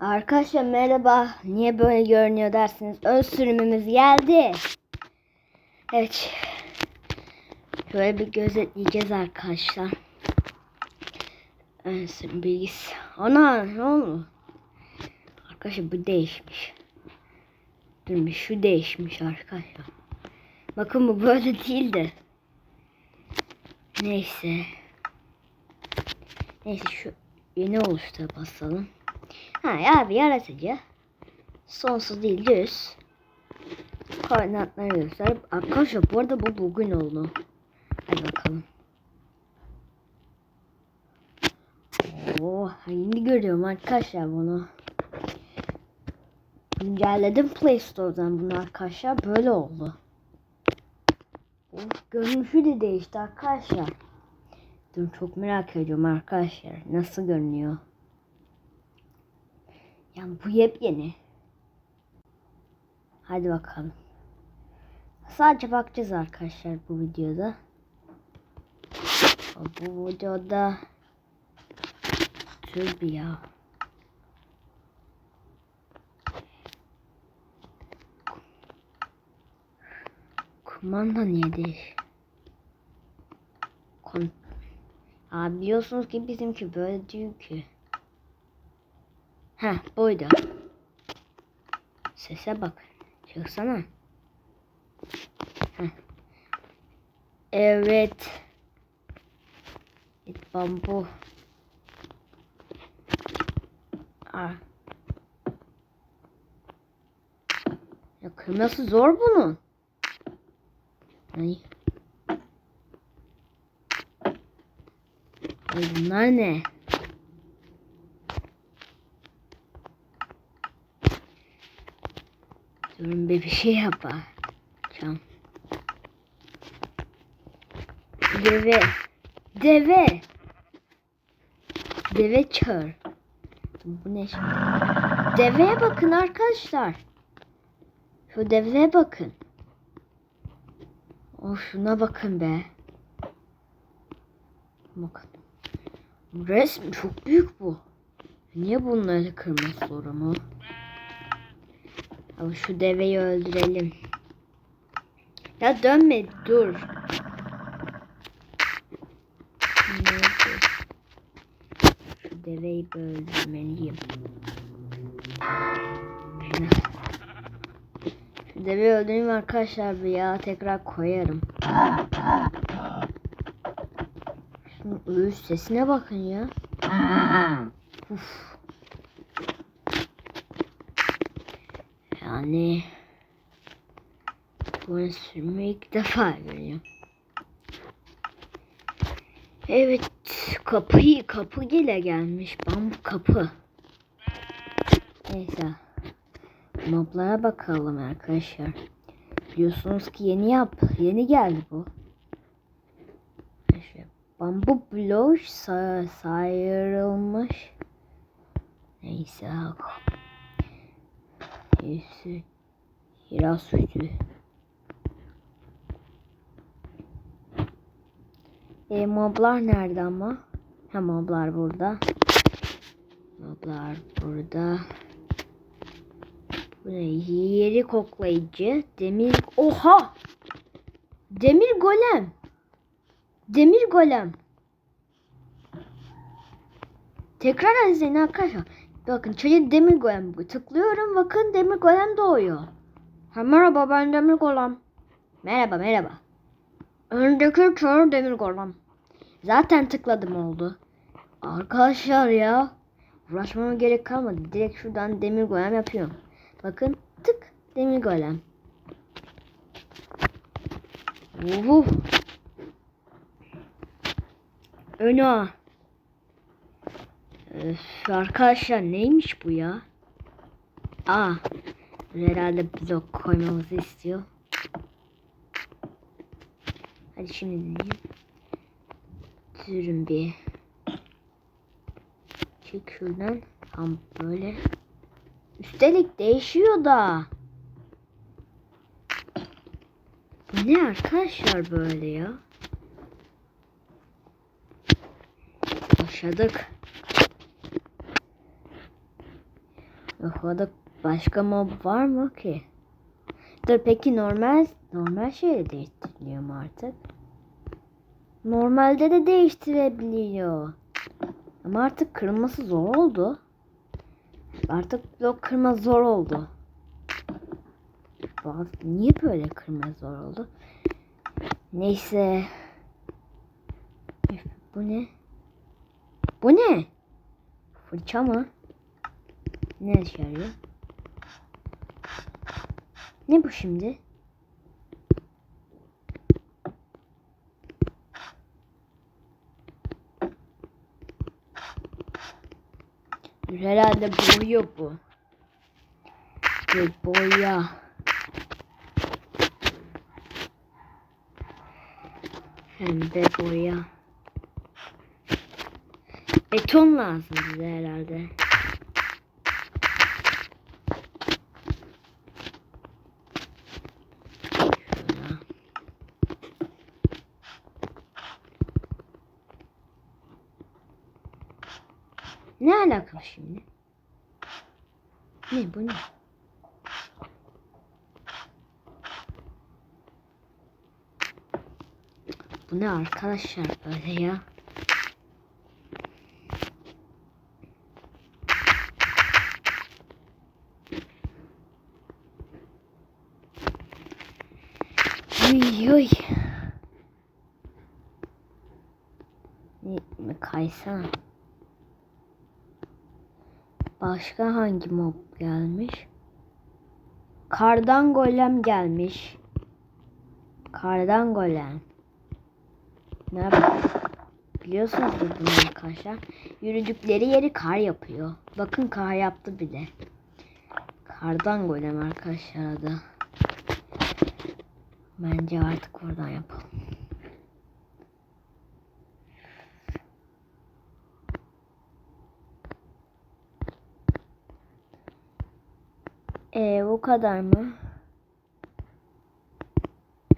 Arkadaşlar merhaba. Niye böyle görünüyor dersiniz. Ön sürümümüz geldi. Evet. Şöyle bir gözetleyeceğiz arkadaşlar. Ön sürüm bilgisi. Ana ne oldu? Arkadaşlar bu değişmiş. Durmuş şu değişmiş arkadaşlar. Bakın bu böyle değildi. Neyse. Neyse şu yeni oluştura basalım. Ha ya bir yaratıcı. Sonsuz değil düz. Koordinatları göster. Arkadaşlar bu arada bu bugün oldu. Hadi bakalım. Oo, yeni görüyorum arkadaşlar bunu. Güncelledim Play Store'dan bunu arkadaşlar. Böyle oldu. Of, görünüşü de değişti arkadaşlar. Dur çok merak ediyorum arkadaşlar. Nasıl görünüyor? Yani bu yepyeni. Hadi bakalım. Sadece bakacağız arkadaşlar bu videoda. Bu videoda bir ya. Kumanda niye değiş? Kon Abi biliyorsunuz ki bizimki böyle değil ki. Heh buydu. Sese bak. Çıksana. Heh. Evet. Et bambu. Aa. Ya kırması zor bunun. Ay. Ay bunlar ne? Bir bir şey yapar. Çam. Deve. Deve. Deve çağır. Bu ne şimdi? Deveye bakın arkadaşlar. Şu deveye bakın. O şuna bakın be. Bakın. Resmi çok büyük bu. Niye bunları kırmak zorumu? Ama şu deveyi öldürelim. Ya dönme dur. Şu deveyi öldürmeliyim. Şu deveyi öldüreyim arkadaşlar bir ya tekrar koyarım. Şunun ölüş sesine bakın ya. Uf. Yani bunu sürmeyi ilk defa görüyorum. Evet kapıyı kapı gele gelmiş. Bambu kapı. Neyse. Moblara bakalım arkadaşlar. Biliyorsunuz ki yeni yap. Yeni geldi bu. İşte bambu bloş sa sayırılmış. Neyse. Neyse. Biraz sütü. E, moblar nerede ama? Ha moblar burada. Moblar burada. Bu ne? Yeri koklayıcı. Demir... Oha! Demir golem. Demir golem. Tekrar izleyin arkadaşlar. Bakın çayı demir golem. bu. Tıklıyorum bakın demir golem doğuyor. Ha, merhaba ben demir golem. Merhaba merhaba. Öndeki çağır demir golem. Zaten tıkladım oldu. Arkadaşlar ya. Uğraşmama gerek kalmadı. Direkt şuradan demir golem yapıyorum. Bakın tık demir golem. Uhu. Öno. Öf, arkadaşlar neymiş bu ya? Aa. Herhalde blok koymamızı istiyor. Hadi şimdi deneyeyim. Sürün bir. Çık şuradan. Tam böyle. Üstelik değişiyor da. Bu ne arkadaşlar böyle ya? Başladık. Yok orada başka mob var mı ki? Dur peki normal normal şeyle değiştiriliyor mu artık? Normalde de değiştirebiliyor. Ama artık kırılması zor oldu. Artık blok kırma zor oldu. Bazı, niye böyle kırma zor oldu? Neyse. Üf, Bu ne? Bu ne? Fırça mı? Ne işe? Ne bu şimdi? Herhalde boya bu. Bir boya. Pembe boya. Beton lazım bize herhalde. Şöyle. Alaka şimdi? Ne bu ne? Bu ne arkadaşlar böyle ya? Uy uy. Kaysana. Başka hangi mob gelmiş? Kardan golem gelmiş. Kardan golem. Ne? Biliyorsunuz bunu arkadaşlar. Yürüdükleri yeri kar yapıyor. Bakın kar yaptı bile. Kardan golem arkadaşlar adı. Bence artık oradan yapalım. Bu kadar mı?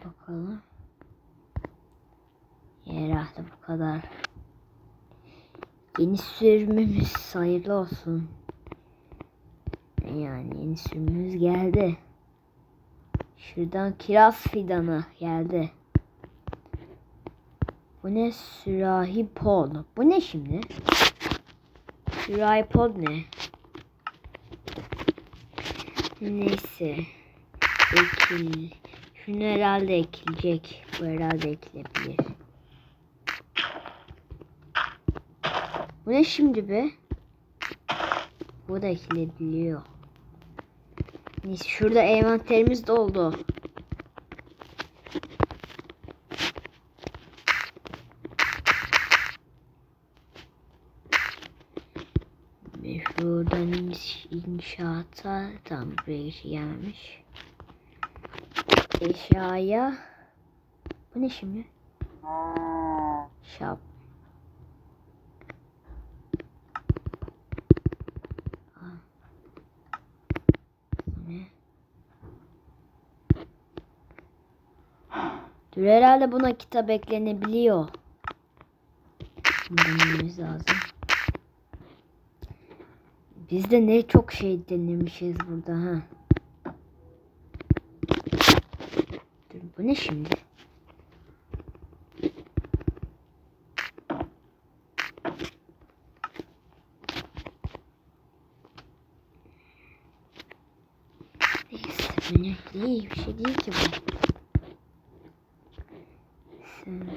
Bakalım. Herhalde bu kadar. Yeni sürümümüz hayırlı olsun. Yani yeni sürümümüz geldi. Şuradan kiraz fidanı geldi. Bu ne? Sürahi pod. Bu ne şimdi? Sürahi pod ne? Neyse. Ekil. Şunu herhalde ekilecek. Bu herhalde ekilebilir. Bu ne şimdi be? Bu da ekilebiliyor. Neyse şurada envanterimiz doldu. Ve şuradan iniş- inşaata tam buraya gelmemiş. Eşyaya bu ne şimdi? Şap. Ne? Dur herhalde buna kitap eklenebiliyor. Bunu lazım. Biz de ne çok şey denemişiz burada ha. Dur bu ne şimdi? Neyse? İyi bir şey değil ki bu. Sen-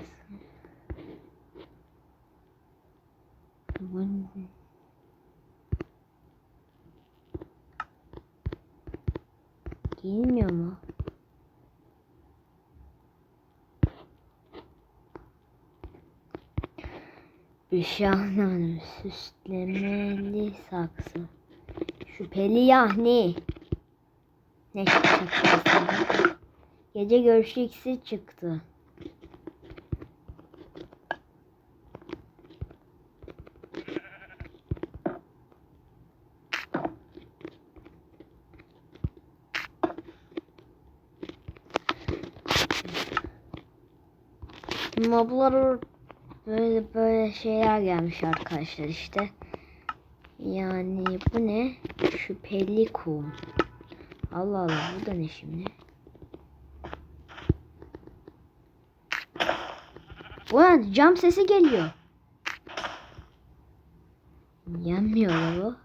Bu ne? Giyinmiyor mu? Büşahnan süslemeli saksı. Şüpheli yahni. Ne çıktı? Gece görüşü ikisi çıktı. Moblar böyle böyle şeyler gelmiş arkadaşlar işte. Yani bu ne? Şüpheli kum. Allah Allah bu da ne şimdi? Ne? Cam sesi geliyor. Yanmıyor bu.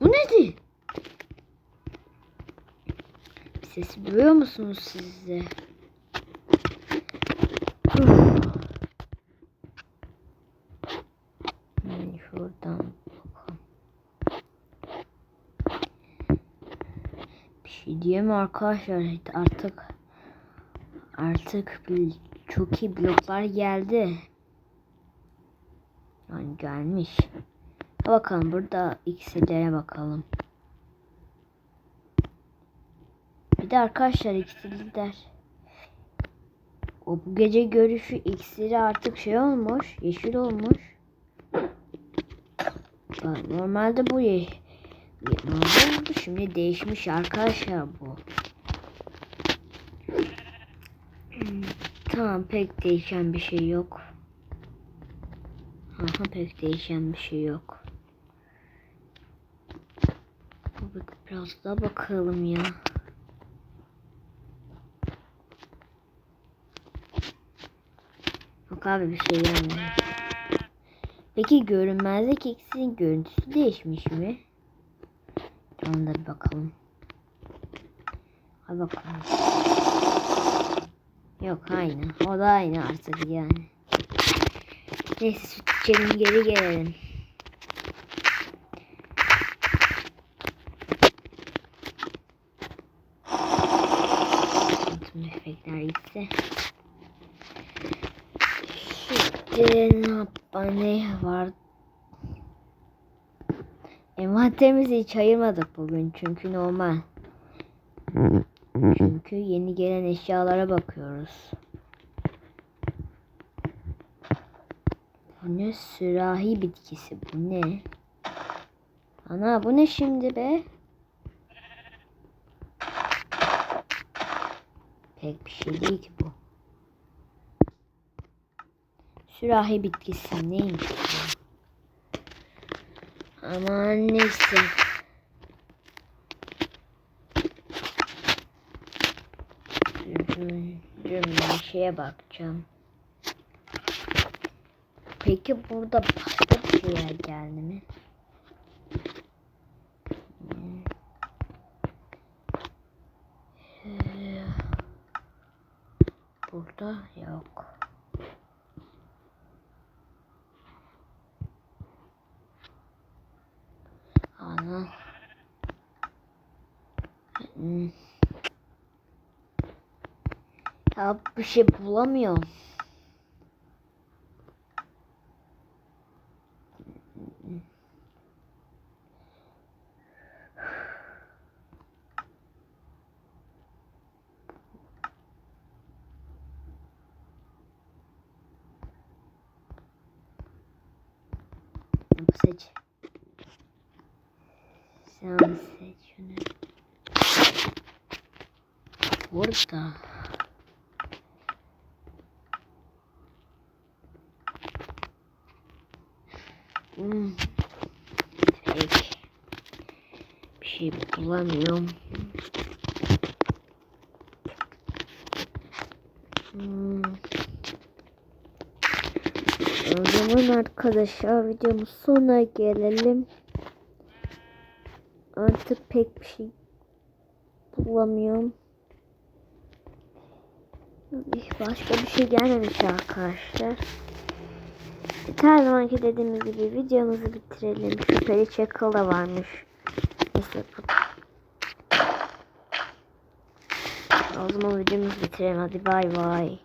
Bu nedir? Sesi duyuyor musunuz siz de? Şuradan. Bir şey diyeyim arkadaşlar artık artık bir- çok iyi bloklar geldi. Yani gelmiş. Bakalım burada iksirlere bakalım. De arkadaşlar iksirler. O bu gece görüşü iksiri artık şey olmuş. Yeşil olmuş. Bak, Normalde bu ye oldu. Şimdi değişmiş arkadaşlar bu. Tamam pek değişen bir şey yok. Aha pek değişen bir şey yok. Biraz daha bakalım ya. Yok abi bir şey gelmiyor. Peki görünmezlik iksirin görüntüsü değişmiş mi? Ona da bir bakalım. Hadi bakalım. Yok aynı. O da aynı artık yani. Neyse süt içelim geri gelelim. Şimdi ne yapma ne var? Envanterimizi hiç ayırmadık bugün çünkü normal. Çünkü yeni gelen eşyalara bakıyoruz. Bu ne sürahi bitkisi bu ne? Ana bu ne şimdi be? Pek bir şey değil ki bu. Sürahi bitkisi neymiş bu? Aman neyse. Dur bir şeye bakacağım. Peki burada başka bir şeyler geldi mi? Ee, Burada yok. Ana. Hmm. Ya bir şey bulamıyorum. Bu seç. Sen seç şunu. Burada. Hmm. Peki. Bir şey. Hmm. O zaman arkadaşlar videomuz sonuna gelelim. Artık pek bir şey bulamıyorum. Başka bir şey gelmemiş arkadaşlar. Her zamanki dediğimiz gibi videomuzu bitirelim. Şüpheli çakal da varmış. Neyse. O zaman videomuzu bitirelim. Hadi bay bay.